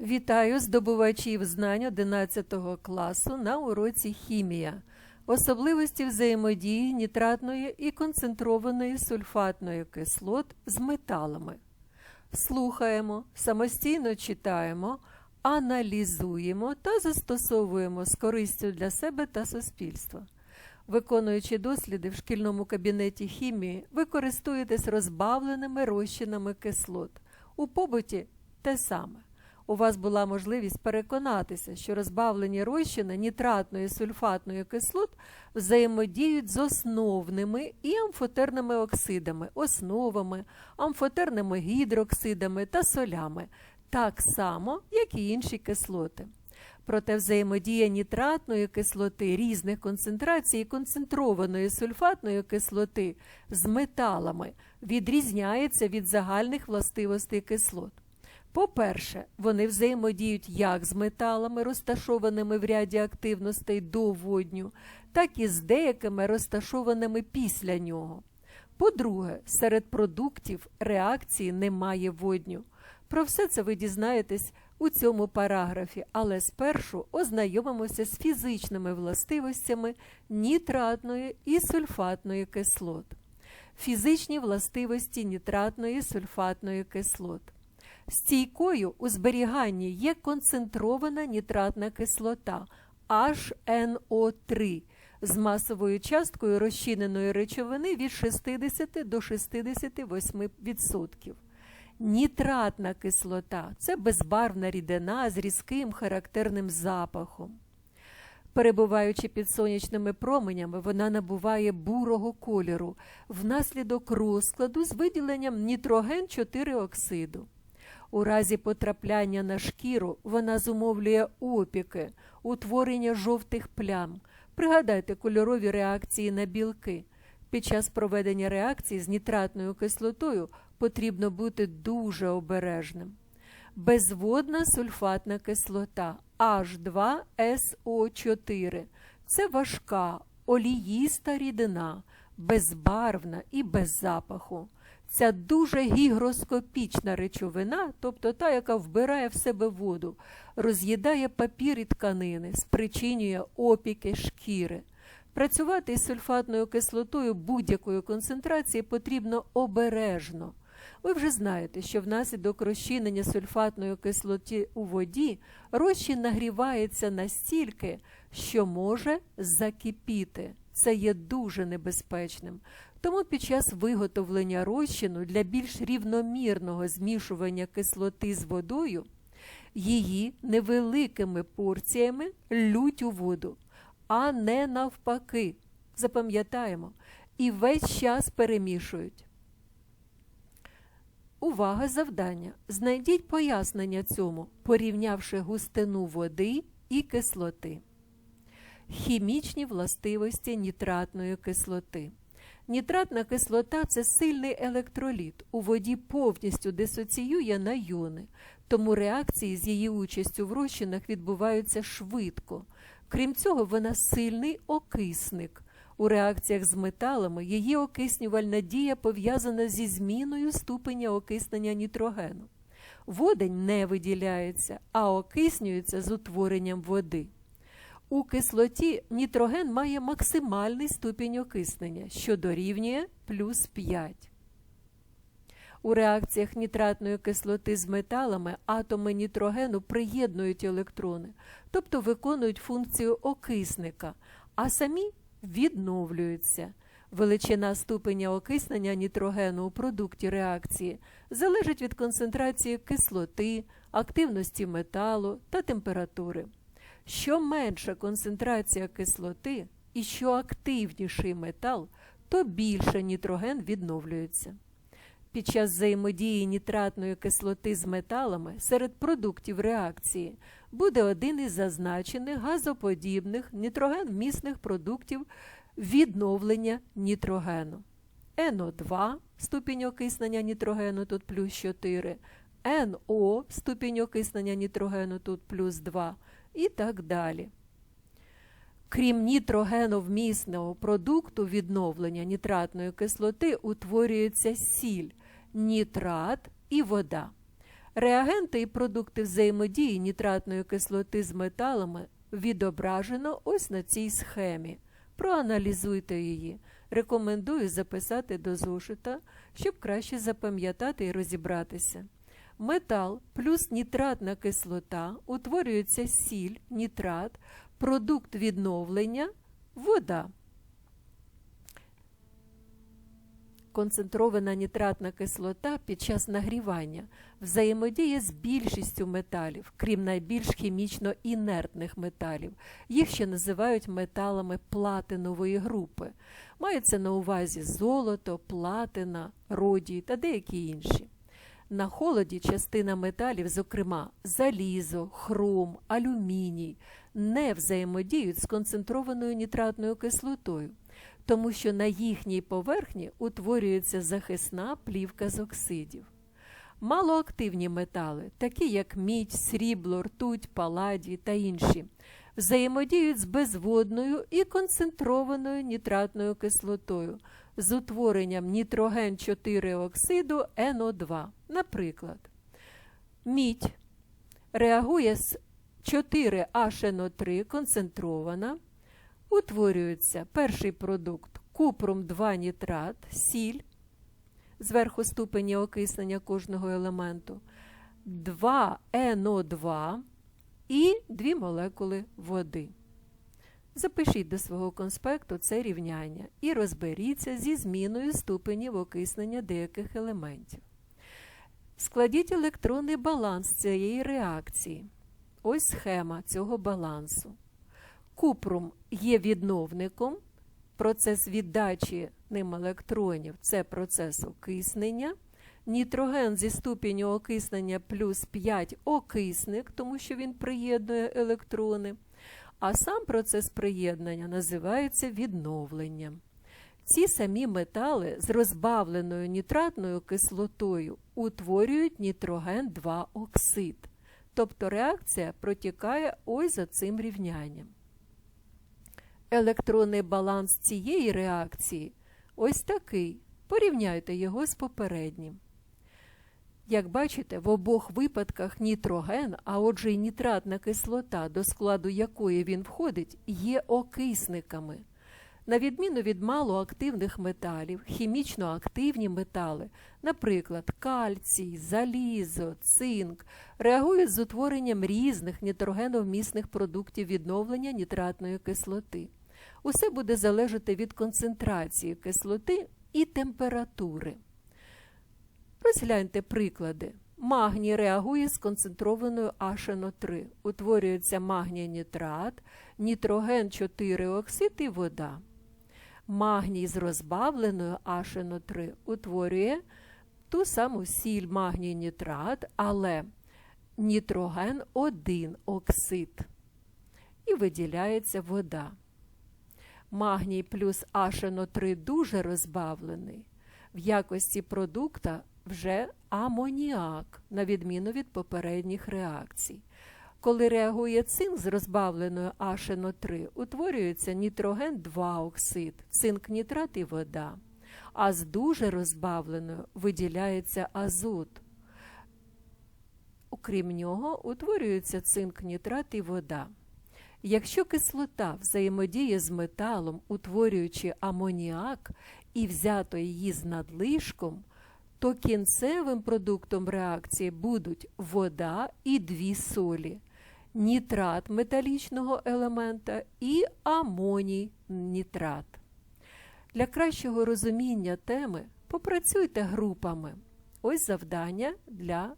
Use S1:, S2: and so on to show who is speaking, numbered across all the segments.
S1: Вітаю здобувачів знань 11 класу на уроці хімія. Особливості взаємодії нітратної і концентрованої сульфатної кислот з металами. Слухаємо, самостійно читаємо, аналізуємо та застосовуємо з користю для себе та суспільства. Виконуючи досліди в шкільному кабінеті хімії, ви користуєтесь розбавленими розчинами кислот. У побуті те саме. У вас була можливість переконатися, що розбавлені розчини нітратної і сульфатної кислот взаємодіють з основними і амфотерними оксидами, основами, амфотерними гідроксидами та солями, так само, як і інші кислоти. Проте взаємодія нітратної кислоти різних концентрацій і концентрованої сульфатної кислоти з металами відрізняється від загальних властивостей кислот. По-перше, вони взаємодіють як з металами, розташованими в ряді активностей до водню, так і з деякими розташованими після нього. По-друге, серед продуктів реакції немає водню. Про все це ви дізнаєтесь у цьому параграфі, але спершу ознайомимося з фізичними властивостями нітратної і сульфатної кислот. Фізичні властивості нітратної і сульфатної кислот. Стійкою у зберіганні є концентрована нітратна кислота HNO3 з масовою часткою розчиненої речовини від 60 до 68%. Нітратна кислота це безбарвна рідина з різким характерним запахом. Перебуваючи під сонячними променями, вона набуває бурого кольору внаслідок розкладу з виділенням нітроген 4 оксиду. У разі потрапляння на шкіру вона зумовлює опіки, утворення жовтих плям. Пригадайте кольорові реакції на білки. Під час проведення реакції з нітратною кислотою потрібно бути дуже обережним. Безводна сульфатна кислота H2SO4 це важка, оліїста рідина, безбарвна і без запаху. Ця дуже гігроскопічна речовина, тобто та, яка вбирає в себе воду, роз'їдає папір і тканини, спричинює опіки шкіри. Працювати із сульфатною кислотою будь-якої концентрації потрібно обережно. Ви вже знаєте, що внаслідок розчинення сульфатної кислоти у воді розчин нагрівається настільки, що може закипіти. Це є дуже небезпечним. Тому під час виготовлення розчину для більш рівномірного змішування кислоти з водою її невеликими порціями лють у воду, а не навпаки. Запам'ятаємо, і весь час перемішують. Увага завдання. Знайдіть пояснення цьому, порівнявши густину води і кислоти. Хімічні властивості нітратної кислоти. Нітратна кислота це сильний електроліт. У воді повністю дисоціює на йони, тому реакції з її участю в розчинах відбуваються швидко. Крім цього, вона сильний окисник. У реакціях з металами її окиснювальна дія пов'язана зі зміною ступеня окиснення нітрогену. Водень не виділяється, а окиснюється з утворенням води. У кислоті нітроген має максимальний ступінь окиснення, що дорівнює плюс 5. У реакціях нітратної кислоти з металами атоми нітрогену приєднують електрони, тобто виконують функцію окисника, а самі відновлюються. Величина ступеня окиснення нітрогену у продукті реакції залежить від концентрації кислоти, активності металу та температури. Що менша концентрація кислоти і що активніший метал, то більше нітроген відновлюється. Під час взаємодії нітратної кислоти з металами серед продуктів реакції буде один із зазначених газоподібних нітрогенмісних продуктів відновлення нітрогену. НО2 ступінь окиснення нітрогену тут плюс 4, НО ступінь окиснення нітрогену тут плюс 2 і так далі. Крім нітрогеновмісного продукту відновлення нітратної кислоти утворюється сіль, нітрат і вода. Реагенти і продукти взаємодії нітратної кислоти з металами відображено ось на цій схемі. Проаналізуйте її. Рекомендую записати до зошита, щоб краще запам'ятати і розібратися. Метал плюс нітратна кислота утворюється сіль, нітрат, продукт відновлення, вода. Концентрована нітратна кислота під час нагрівання взаємодіє з більшістю металів, крім найбільш хімічно інертних металів. Їх ще називають металами платинової групи. Маються на увазі золото, платина, родій та деякі інші. На холоді частина металів, зокрема залізо, хром, алюміній, не взаємодіють з концентрованою нітратною кислотою, тому що на їхній поверхні утворюється захисна плівка з оксидів. Малоактивні метали, такі як мідь, срібло, ртуть, паладій та інші, взаємодіють з безводною і концентрованою нітратною кислотою з утворенням нітроген 4 оксиду НО2. Наприклад, мідь реагує з 4HNO3 концентрована, утворюється перший продукт купрум 2 нітрат, сіль, зверху ступені окиснення кожного елементу, 2НО2 і 2 молекули води. Запишіть до свого конспекту це рівняння і розберіться зі зміною ступенів окиснення деяких елементів. Складіть електронний баланс цієї реакції. Ось схема цього балансу. Купрум є відновником. Процес віддачі ним електронів це процес окиснення. Нітроген зі ступеню окиснення плюс 5 окисник, тому що він приєднує електрони. А сам процес приєднання називається відновленням. Ці самі метали з розбавленою нітратною кислотою утворюють нітроген 2 оксид. Тобто реакція протікає ось за цим рівнянням. Електронний баланс цієї реакції ось такий. Порівняйте його з попереднім. Як бачите, в обох випадках нітроген, а отже й нітратна кислота, до складу якої він входить, є окисниками. На відміну від малоактивних металів, хімічно активні метали, наприклад, кальцій, залізо, цинк, реагують з утворенням різних нітрогеновмісних продуктів відновлення нітратної кислоти. Усе буде залежати від концентрації кислоти і температури. Розгляньте приклади. Магній реагує з концентрованою HNO3. Утворюється магній нітрат, нітроген 4 оксид і вода. Магній з розбавленою HNO3 утворює ту саму сіль магній нітрат, але нітроген 1 оксид. І виділяється вода. Магній плюс HNO3 дуже розбавлений. В якості продукта вже амоніак, на відміну від попередніх реакцій. Коли реагує цинк з розбавленою HNO3, утворюється нітроген 2 оксид, цинк нітрат і вода. А з дуже розбавленою виділяється азот. Окрім нього, утворюється цинк нітрат і вода. Якщо кислота взаємодіє з металом, утворюючи амоніак і взято її з надлишком, то кінцевим продуктом реакції будуть вода і дві солі, нітрат металічного елемента і амоній нітрат. Для кращого розуміння теми попрацюйте групами. Ось завдання для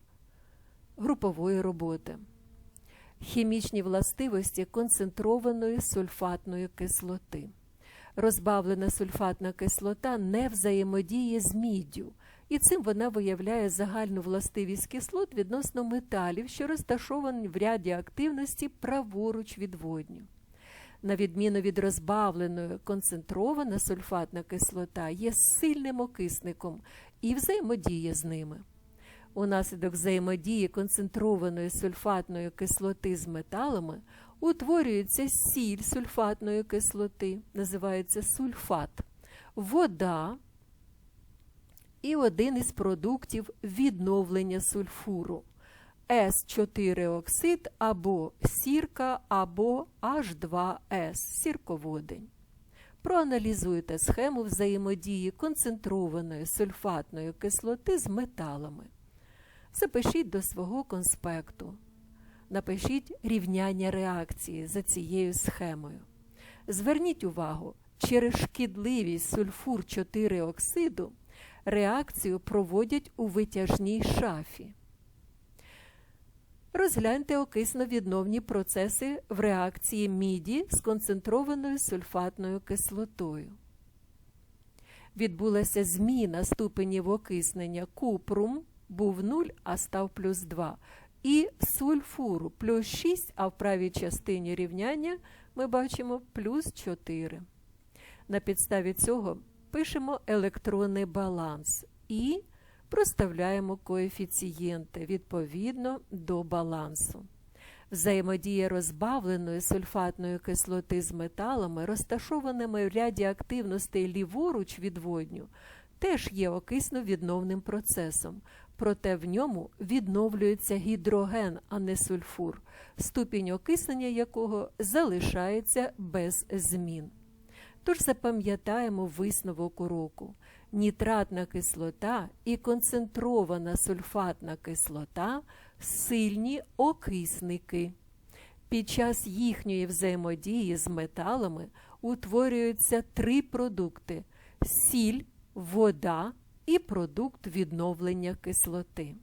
S1: групової роботи. Хімічні властивості концентрованої сульфатної кислоти. Розбавлена сульфатна кислота не взаємодіє з міддю, і цим вона виявляє загальну властивість кислот відносно металів, що розташовані в ряді активності праворуч від водню. На відміну від розбавленої, концентрована сульфатна кислота є сильним окисником і взаємодіє з ними. Унаслідок взаємодії концентрованої сульфатної кислоти з металами утворюється сіль сульфатної кислоти, називається сульфат, вода і один із продуктів відновлення сульфуру С4 оксид або сірка, або H2S сірководень. Проаналізуйте схему взаємодії концентрованої сульфатної кислоти з металами. Запишіть до свого конспекту. Напишіть рівняння реакції за цією схемою. Зверніть увагу, через шкідливість сульфур 4 оксиду реакцію проводять у витяжній шафі. Розгляньте окисно-відновні процеси в реакції міді з концентрованою сульфатною кислотою. Відбулася зміна ступенів окиснення купрум був 0, а став плюс 2. І сульфуру плюс 6, а в правій частині рівняння ми бачимо плюс 4. На підставі цього пишемо електронний баланс і проставляємо коефіцієнти відповідно до балансу. Взаємодія розбавленої сульфатної кислоти з металами, розташованими в ряді активностей ліворуч від водню, теж є окисно-відновним процесом, проте в ньому відновлюється гідроген, а не сульфур, ступінь окиснення якого залишається без змін. Тож запам'ятаємо висновок уроку. Нітратна кислота і концентрована сульфатна кислота сильні окисники. Під час їхньої взаємодії з металами утворюються три продукти сіль, вода і продукт відновлення кислоти.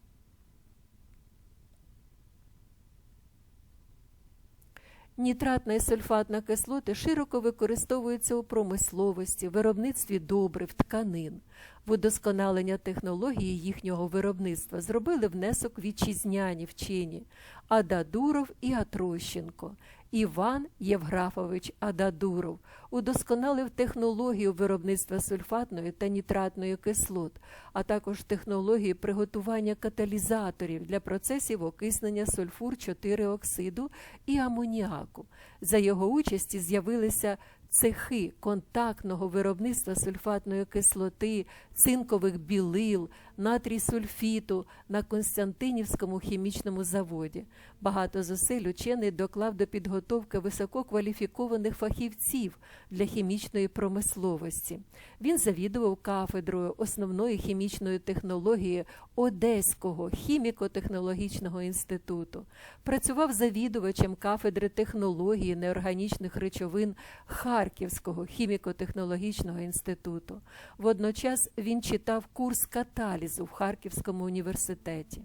S1: Нітратна і сульфатна кислоти широко використовуються у промисловості, виробництві добрив, тканин. В удосконалення технології їхнього виробництва зробили внесок вітчизняні вчені Ададуров і Атрощенко. Іван Євграфович Ададуров удосконалив технологію виробництва сульфатної та нітратної кислот, а також технології приготування каталізаторів для процесів окиснення сульфур 4 оксиду і амоніаку. За його участі з'явилися цехи контактного виробництва сульфатної кислоти, цинкових білил, натрій сульфіту на Константинівському хімічному заводі. Багато зусиль учений доклав до підготовки висококваліфікованих фахівців для хімічної промисловості. Він завідував кафедрою основної хімічної технології Одеського хіміко-технологічного інституту, працював завідувачем кафедри технології неорганічних речовин Харківського хіміко-технологічного інституту. Водночас він читав курс каталізу в Харківському університеті.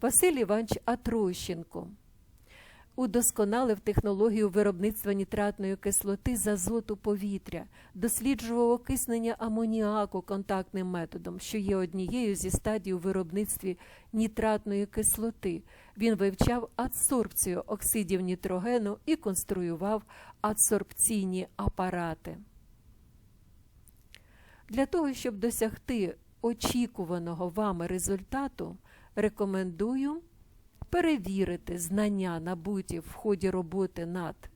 S1: Василь Іванович Атрощенко удосконалив технологію виробництва нітратної кислоти з азоту повітря, досліджував окиснення амоніаку контактним методом, що є однією зі стадій у виробництві нітратної кислоти. Він вивчав адсорбцію оксидів нітрогену і конструював адсорбційні апарати. Для того, щоб досягти очікуваного вами результату, рекомендую перевірити знання, набуті в ході роботи над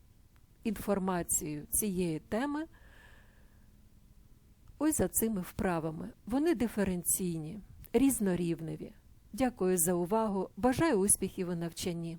S1: інформацією цієї теми. Ось за цими вправами. Вони диференційні, різнорівневі. Дякую за увагу. Бажаю успіхів у навчанні.